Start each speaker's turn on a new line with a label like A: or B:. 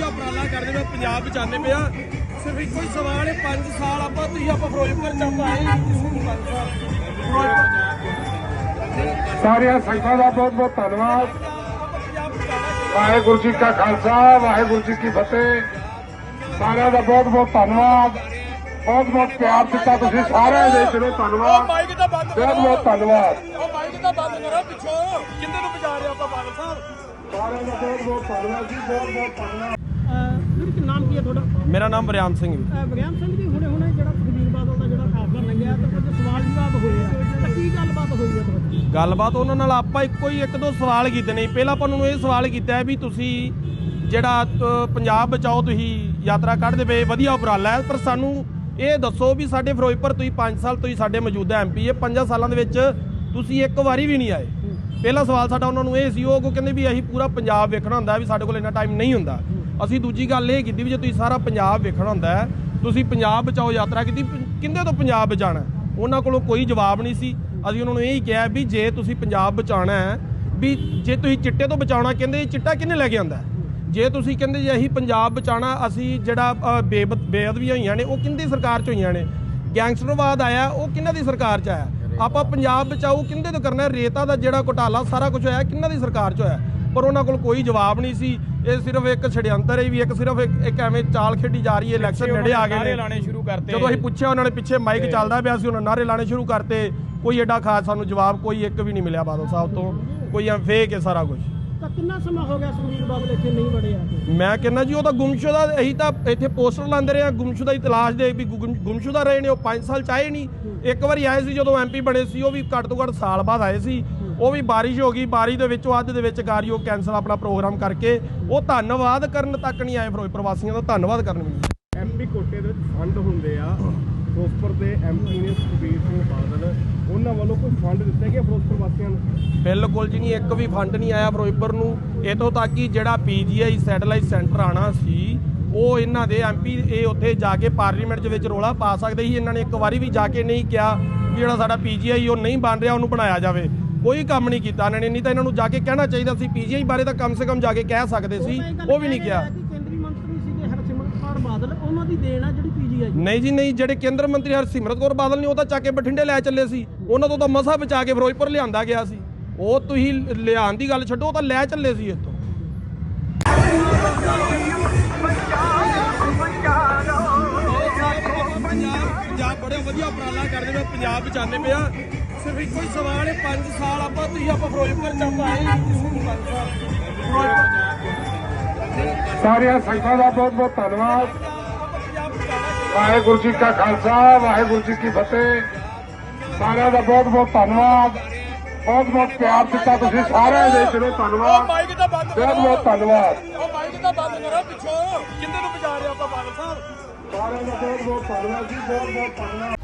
A: ਉਪਰਾਲਾ ਕਰਦੇ ਪਏ ਪੰਜਾਬ ਬਚਾਉਂਦੇ ਪਿਆ ਸਿਰਫ ਇੱਕੋ ਹੀ ਸਵਾਲ ਹੈ 5 ਸਾਲ ਆਪਾਂ ਤੁਸੀਂ ਆਪਾਂ ਫਿਰੋਜ਼ਪੁਰ ਚ ਆਪਾਂ ਆਏ ਕਿਸੇ ਨੂੰ 5 ਸਾਲ ਫਿਰੋਜ਼ਪੁਰ
B: ਸਾਰਿਆਂ ਸੰਗਤਾਂ ਦਾ ਬਹੁਤ ਬਹੁਤ ਧੰਨਵਾਦ। ਵਾਹਿਗੁਰੂ ਜੀ ਕਾ ਖਾਲਸਾ ਵਾਹਿਗੁਰੂ ਜੀ ਕੀ ਫਤਿਹ। ਸਾਰਿਆਂ ਦਾ ਬਹੁਤ ਬਹੁਤ ਧੰਨਵਾਦ। ਬਹੁਤ ਬਹੁਤ ਪਿਆਰ ਦਿੱਤਾ ਤੁਸੀਂ ਸਾਰਿਆਂ ਦੇ ਦਿਲੋਂ ਧੰਨਵਾਦ। ਬਹੁਤ ਬਹੁਤ ਧੰਨਵਾਦ।
A: ਉਹ ਮਾਈਕ ਤਾਂ ਬੰਦ ਕਰੋ ਪਿੱਛੋਂ। ਕਿੰਨੇ ਨੂੰ ਬਚਾ ਰਹੇ ਆਪਾਂ ਬਾਦਲ ਸਾਹਿਬ?
B: ਸਾਰਿਆਂ ਦਾ ਬਹੁਤ ਬਹੁਤ ਧੰਨਵਾਦ ਜੀ ਬਹੁਤ ਬਹੁਤ ਧੰਨਵਾਦ।
C: ਹੈ ਤੁਹਾਡਾ?
A: ਮੇਰਾ ਨਾਮ ਬਰਿਆਮ ਸਿੰਘ ਜੀ।
C: ਵਿਗਿਆਨ ਸਿੰਘ ਜੀ ਹੁਣੇ ਹੁਣੇ ਜਿਹੜਾ ਸੁਖਬੀਰ ਬਾਦਲ ਦਾ ਜਿਹੜਾ ਫੈਸਲਾ ਲੰਘਿਆ ਤੇ ਕੁਝ ਸਵਾਲ ਵਿਵਾਦ ਹੋਏ ਆ। ਤਾਂ ਕੀ ਗੱਲਬਾਤ ਹੋਈ ਹੈ ਤੁਹਾਡੀ
A: ਗੱਲਬਾਤ ਉਹਨਾਂ ਨਾਲ ਆਪਾਂ ਇੱਕੋ ਹੀ ਇੱਕ ਦੋ ਸਵਾਲ ਕੀਤੇ ਨੇ। ਪਹਿਲਾਂ ਆਪਾਂ ਨੂੰ ਇਹ ਸਵਾਲ ਕੀਤਾ ਹੈ ਵੀ ਤੁਸੀਂ ਜਿਹੜਾ ਪੰਜਾਬ ਬਚਾਓ ਤੁਸੀਂ ਯਾਤਰਾ ਕੱਢਦੇ ਪਏ ਵਧੀਆ ਉਪਰਾਲਾ ਹੈ। ਪਰ ਸਾਨੂੰ ਇਹ ਦੱਸੋ ਵੀ ਸਾਡੇ ਫਿਰੋਜ਼ਪੁਰ ਤੁਸੀਂ 5 ਸਾਲ ਤੁਸੀਂ ਸਾਡੇ ਮੌਜੂਦਾ ਐਮਪੀ ਇਹ 5 ਸਾਲਾਂ ਦੇ ਵਿੱਚ ਤੁਸੀਂ ਇੱਕ ਵਾਰੀ ਵੀ ਨਹੀਂ ਆਏ। ਪਹਿਲਾ ਸਵਾਲ ਸਾਡਾ ਉਹਨਾਂ ਨੂੰ ਇਹ ਸੀ ਉਹ ਕਹਿੰਦੇ ਵੀ ਅਸੀਂ ਪੂਰਾ ਪੰਜਾਬ ਵੇਖਣਾ ਹੁੰਦਾ ਵੀ ਸਾਡੇ ਕੋਲ ਇੰਨਾ ਟਾਈਮ ਨਹੀਂ ਹੁੰਦਾ। ਅਸੀਂ ਦੂਜੀ ਗੱਲ ਇਹ ਕੀਤੀ ਵੀ ਜੇ ਤੁਸੀਂ ਸਾਰਾ ਪੰਜਾਬ ਵੇਖਣਾ ਹੁੰਦਾ ਹੈ ਤੁਸੀਂ ਪੰਜਾਬ ਬਚਾਓ ਯਾਤਰਾ ਕੀਤੀ ਕਿੰਦੇ ਤੋਂ ਪੰਜਾਬ ਬਚਾਣਾ ਉਹਨਾਂ ਕੋਲੋਂ ਕੋਈ ਜਵਾਬ ਨਹੀਂ ਸੀ। ਅਸੀਂ ਉਹਨਾਂ ਨੂੰ ਇਹ ਹੀ ਕਿਹਾ ਵੀ ਜੇ ਤੁਸੀਂ ਪੰਜਾਬ ਬਚਾਉਣਾ ਹੈ ਵੀ ਜੇ ਤੁਸੀਂ ਚਿੱਟੇ ਤੋਂ ਬਚਾਉਣਾ ਕਹਿੰਦੇ ਇਹ ਚਿੱਟਾ ਕਿੰਨੇ ਲੈ ਕੇ ਆਂਦਾ ਜੇ ਤੁਸੀਂ ਕਹਿੰਦੇ ਜੇ ਅਸੀਂ ਪੰਜਾਬ ਬਚਾਉਣਾ ਅਸੀਂ ਜਿਹੜਾ ਅ, ਬੇਬ- ਬੇਅਦਬੀਆਂ ਹੋਈਆਂ ਨੇ ਉਹ ਕਿੰਦੀ ਸਰਕਾਰ ਚ ਹੋਈਆਂ ਨੇ? ਗੈਂਗਸਟਰਵਾਦ ਆਇਆ ਉਹ ਕਿੰਨਾਂ ਦੀ ਸਰਕਾਰ ਚ ਆਇਆ? ਆਪਾਂ ਪੰਜਾਬ ਬਚਾਓ ਕਿੰਦੇ ਤੋਂ ਕਰਨਾ ਰੇਤਾ ਦਾ ਜਿਹੜਾ ਘੁਟਾਲਾ ਸਾਰਾ ਕੁਝ ਹੋਇਆ ਕਿੰਨਾਂ ਦੀ ਸਰਕਾਰ ਚ ਹੋਇਆ? ਪਰ ਉਹਨਾਂ ਕੋਲ ਕੋਈ ਜਵਾਬ ਨਹੀਂ ਸੀ। ਇਹ ਸਿਰਫ ਇੱਕ ਛੜਯੰਤਰ ਹੈ ਵੀ ਇੱਕ ਸਿਰਫ ਇੱਕ ਐਵੇਂ ਚਾਲ ਖੇਡੀ ਜਾ ਰਹੀ ਹੈ ਇਲੈਕਸ਼ਨ ਨੇੜੇ ਆ ਗਏ ਨੇ।
D: ਲਾਣੇ ਸ਼ੁਰੂ ਕਰਤੇ।
A: ਜਦੋਂ ਅਸੀਂ ਪੁੱਛਿਆ ਉਹਨਾਂ ਨੇ ਪਿੱਛੇ ਮਾਈਕ ਚੱਲਦਾ ਪਿਆ ਸੀ ਉਹਨਾਂ ਨਾਰੇ ਲਾਣੇ ਸ਼ੁਰੂ ਕਰਤੇ। ਕੋਈ ਐਡਾ ਖਾਸ ਸਾਨੂੰ ਜਵਾਬ ਕੋਈ ਇੱਕ ਵੀ ਨਹੀਂ ਮਿਲਿਆ ਬਾਦਲ ਸਾਹਿਬ ਤੋਂ। ਕੋਈ ਐ ਫੇਕ ਹੈ ਸਾਰਾ ਕੁਝ
C: ਤਾਂ ਕਿੰਨਾ ਸਮਾਂ ਹੋ ਗਿਆ ਸੁਖਬੀਰ ਬਾਦਲ ਇੱਥੇ ਨਹੀਂ ਵੜੇ ਆ ਕੇ?
A: ਮੈਂ ਕਹਿੰਦਾ ਜੀ ਉਹ ਤਾਂ ਗੁੰਮਸ਼ੁਦਾ ਅਸੀਂ ਤਾਂ ਇੱਥੇ ਪੋਸਟਰ ਲਾਉਂਦੇ ਰਹੇ ਆ ਗੁੰਮਸ਼ੁਦਾ ਦੀ ਤਲਾਸ਼ ਦੇ ਵੀ ਗੁੰਮ- ਗੁੰਮਸ਼ੁਦਾ ਰਹੇ ਨੇ ਉਹ 5 ਸਾਲ ਚਾਹੇ ਨਹੀਂ। ਇੱਕ ਵਾਰੀ ਆਏ ਸੀ ਜਦੋਂ ਐਮਪੀ ਬਣੇ ਸੀ ਉਹ ਵੀ ਘੱਟ ਤੋਂ ਘੱਟ ਸਾਲ ਬਾਅਦ ਆਏ ਸੀ। ਉਹ ਵੀ ਬਾਰਿਸ਼ ਹੋ ਗਈ ਬਾਰਿਸ਼ ਦੇ ਵਿੱਚੋਂ ਅੱਧ ਦੇ ਵਿੱਚ ਕਾਰਿਓ ਕੈਂਸਲ ਆਪਣਾ ਪ੍ਰੋਗਰਾਮ ਕਰਕੇ ਉਹ ਧੰਨਵਾਦ ਕਰਨ ਤੱਕ ਨਹੀਂ ਆਏ ਫਿਰੋਜ਼ਪੁਰ ਵਾਸੀਆਂ ਦਾ ਧੰਨਵਾਦ ਕਰਨ ਵੀ
E: ਐਮਪੀ ਕੋਟੇ ਦੇ ਵਿੱਚ ਫੰਡ ਹੁੰਦੇ ਆ ਫਿਰੋਜ਼ਪੁਰ ਦੇ ਐਮਪੀ ਨੇ ਸੁਖਬੀਰ ਸਿੰਘ ਬਾਦਲ ਉਹਨਾਂ ਵੱਲੋਂ ਕੋਈ ਫੰਡ ਦਿੱਤੇ ਗਏ ਫਿਰੋਜ਼ਪੁਰ ਵਾਸੀਆਂ ਨੂੰ?
A: ਬਿਲਕੁਲ ਜੀ ਨਹੀਂ ਇੱਕ ਵੀ ਫੰਡ ਨਹੀਂ ਆਇਆ ਫਿਰੋਜ਼ਪੁਰ ਨੂੰ। ਇਤੋਂ ਤੱਕ ਕਿ ਜਿਹੜਾ ਪੀਜੀਆਈ ਸੈਟੇਲਾਈਟ ਸੈਂਟਰ ਆਣਾ ਸੀ ਉਹ ਇਹਨਾਂ ਦੇ ਐਮਪੀ ਇਹ ਉੱਥੇ ਜਾ ਕੇ ਪਾਰਲੀਮੈਂਟ ਦੇ ਵਿੱਚ ਰੋਲਾ ਪਾ ਸਕਦੇ ਸੀ। ਇਹਨਾਂ ਨੇ ਇੱਕ ਵਾਰੀ ਵੀ ਜਾ ਕੇ ਨਹੀਂ ਕਿਹਾ ਵੀ ਜਿਹੜਾ ਸਾਡਾ ਪੀਜੀਆਈ ਉਹ ਨਹੀਂ ਬਣ ਰਿਹਾ ਉਹਨੂੰ ਬਣਾਇਆ ਜਾਵੇ। ਕੋਈ ਕੰਮ ਨਹੀਂ ਕੀਤਾ ਇਹਨਾਂ ਨੇ ਨਹੀਂ ਤਾਂ ਇਹਨਾਂ ਨੂੰ ਜਾ ਕੇ ਕਹਿਣਾ ਚਾਹੀਦਾ ਸੀ ਪੀਜੀਆਈ ਬਾਰੇ ਤਾਂ ਕਮ ਸੇ ਕਮ ਜਾ ਕੇ ਕਹਿ ਸਕਦੇ ਸੀ ਉਹ ਵੀ ਨਹੀਂ
C: ਕਹਿ
A: ਕਿਹਾ।
C: ਰਹੇ ਆ ਕਿ ਕੇਂਦਰੀ ਮੰਤਰੀ ਸੀਗੇ ਹਰਸਿਮਰਤ ਕੌਰ ਬਾਦਲ ਉਹਨਾਂ ਦੀ ਦੇਣ ਆ ਜਿਹੜੀ ਪੀਜੀਆਈ।
A: ਨਹੀਂ ਜੀ ਨਹੀਂ ਜਿਹੜੇ ਕੇਂਦਰ ਮੰਤਰੀ ਹਰਸਿਮਰਤ ਕੌਰ ਬਾਦਲ ਨੇ ਉਹ ਤਾਂ ਚੱਕ ਕੇ ਬਠਿੰਡੇ ਲੈ ਚੱਲੇ ਸੀ। ਉਹਨਾਂ ਤੋਂ ਤਾਂ ਮਸਾ ਬਚਾ ਕੇ ਫਿਰੋਜ਼ਪੁਰ ਲਿਆਂਦਾ ਗਿਆ ਸੀ। ਉਹ ਤੁਸੀਂ ਲਿਆਉਣ ਦੀ ਗੱਲ ਛੱਡੋ ਉਹ ਤਾਂ ਲੈ ਚੱਲੇ ਸੀ ਇੱਥੋਂ। ਵਧੀਆ ਉਪਰਾਲਾ ਕਰਦੇ ਪਏ ਪੰਜਾਬ ਬਚਾਉਂਦੇ ਪਿਆ ਸਿਰਫ ਇੱਕੋ ਹੀ ਸਵਾਲ ਹੈ 5 ਸਾਲ ਆਪਾਂ ਤੁਸੀਂ ਆਪਾਂ ਫਿਰੋਜ਼ਪੁਰ ਚ ਆਪਾਂ ਆਏ ਕਿਸੇ ਨੂੰ 5 ਸਾਲ ਫਿਰੋਜ਼ਪੁਰ
B: ਸਾਰਿਆਂ ਸੰਗਤਾਂ ਦਾ ਬਹੁਤ ਬਹੁਤ ਧੰਨਵਾਦ। ਵਾਹਿਗੁਰੂ ਜੀ ਕਾ ਖਾਲਸਾ ਵਾਹਿਗੁਰੂ ਜੀ ਕੀ ਫਤਿਹ। ਸਾਰਿਆਂ ਦਾ ਬਹੁਤ ਬਹੁਤ ਧੰਨਵਾਦ। ਬਹੁਤ ਬਹੁਤ ਪਿਆਰ ਦਿੱਤਾ ਤੁਸੀਂ ਸਾਰਿਆਂ ਦੇ ਦਿਲੋਂ ਧੰਨਵਾਦ। ਬਹੁਤ ਬਹੁਤ ਧੰਨਵਾਦ।
A: ਉਹ ਮਾਈਕ ਤਾਂ ਬੰਦ ਕਰੋ ਪਿੱਛੋਂ। ਕਿੰਨੇ ਨੂੰ ਬਚਾ ਰਹੇ ਆਪਾਂ ਬਾਦਲ ਸਾਹਿਬ?
B: ਸਾਰਿਆਂ ਦਾ ਬਹੁਤ ਬਹੁਤ ਧੰਨਵਾਦ ਜੀ ਬਹੁਤ ਬਹੁਤ ਧੰਨਵਾਦ।